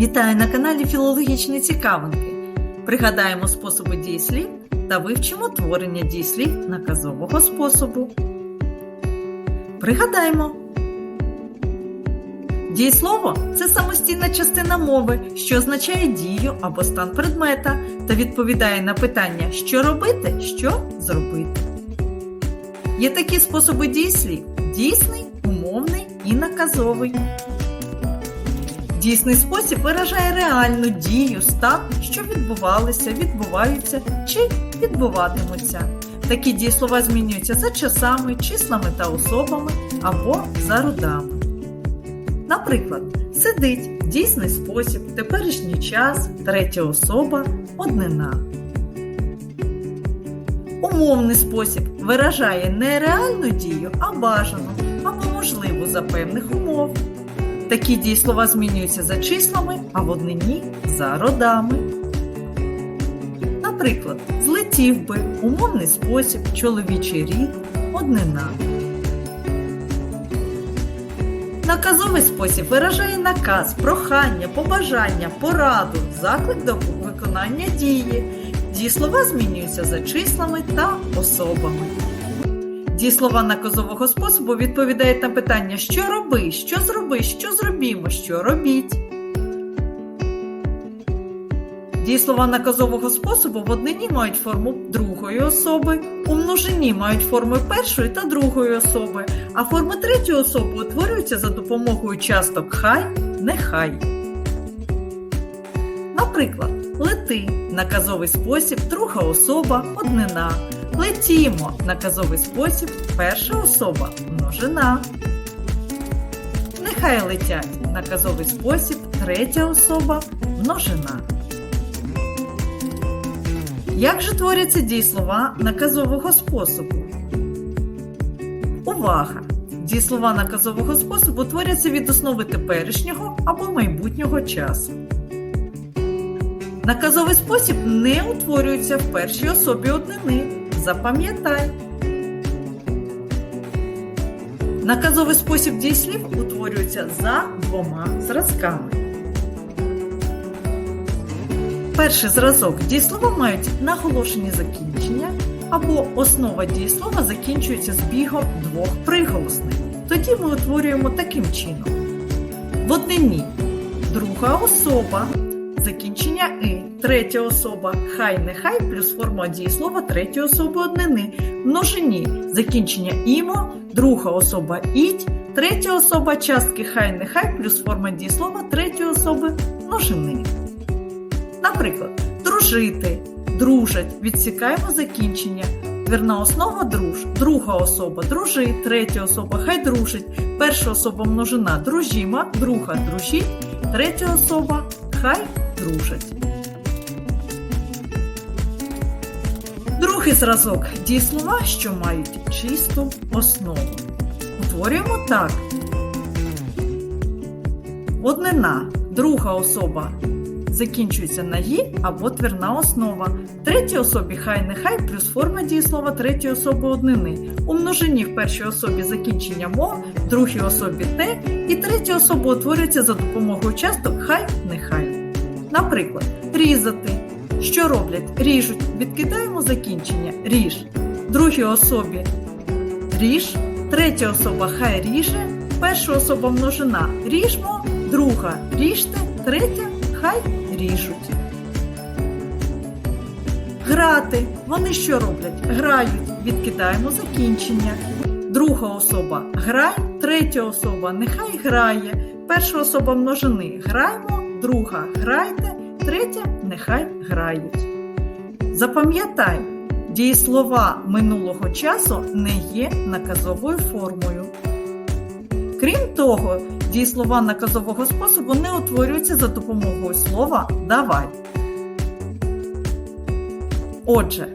Вітаю на каналі Філологічні цікавинки. Пригадаємо способи дієслів та вивчимо творення дієслів наказового способу. Пригадаємо. Дієслово це самостійна частина мови, що означає дію або стан предмета та відповідає на питання, що робити, що зробити. Є такі способи дієслів: дійсний, умовний і наказовий. Дійсний спосіб виражає реальну дію, стан, що відбувалися, відбуваються чи відбуватимуться. Такі дієслова змінюються за часами, числами та особами або за родами. Наприклад, сидить дійсний спосіб, теперішній час, третя особа, однина. Умовний спосіб виражає не реальну дію, а бажану або можливу за певних умов. Такі дієслова змінюються за числами, а в однині за родами. Наприклад, злетів би, умовний спосіб, чоловічий рід, однина. Наказовий спосіб виражає наказ, прохання, побажання, пораду, заклик до виконання дії. Дієслова змінюються за числами та особами. Дієслова наказового способу відповідають на питання, що роби, що зроби, що зробімо, що робіть. Дієслова наказового способу в однині мають форму другої особи, у множині мають форми першої та другої особи, а форми третьої особи утворюються за допомогою часток хай, нехай. Наприклад, лети наказовий спосіб, друга особа, однина. Летімо наказовий спосіб, перша особа, множина. Нехай летять наказовий спосіб, третя особа, множина. Як же творяться дієслова наказового способу? Увага! Дієслова наказового способу творяться від основи теперішнього або майбутнього часу. Наказовий спосіб не утворюється в першій особі однини. Запам'ятай. Наказовий спосіб дієслів утворюється за двома зразками. Перший зразок дієслова мають наголошені закінчення або основа дієслова закінчується збігом двох приголосних. Тоді ми утворюємо таким чином. В однині друга особа закінчення и, третя особа хай нехай плюс форма дієслова третьої особи однини. Множині закінчення імо, друга особа іть, третя особа частки хай нехай плюс форма дієслова третьої особи множини. Наприклад, дружити, дружать, відсікаємо закінчення. Вірна основа друж, друга особа дружить, третя особа хай дружить, перша особа множина дружіма, друга дружіть, третя особа хай дружать. Другий зразок дієслова, що мають чисту основу. Утворюємо так. Однина, друга особа закінчується на «ї» або твірна основа. Третій особі хай нехай плюс форма дієслова третьої особи однини. У множині в першій особі закінчення мо, другій особі те, і третя особа утворюється за допомогою часток хай нехай. Наприклад, різати. Що роблять? Ріжуть. Відкидаємо закінчення. Ріж. Другій особі ріж, третя особа хай ріже, перша особа множина ріжмо, друга ріжте, третя хай ріжуть. Грати. Вони що роблять? Грають. Відкидаємо закінчення. Друга особа грай, третя особа нехай грає, перша особа множини граємо, друга грайте, третя нехай грають. Запам'ятай, дієслова минулого часу не є наказовою формою. Крім того, дієслова наказового способу не утворюються за допомогою слова давай. Отже,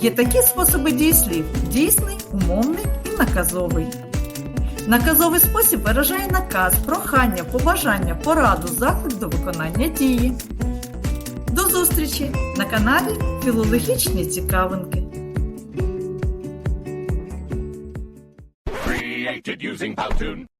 є такі способи дієслів дійсний, умовний і наказовий. Наказовий спосіб виражає наказ, прохання, побажання, пораду, заклик до виконання дії. До зустрічі на каналі Філологічні цікавинки. Created using Powtoon.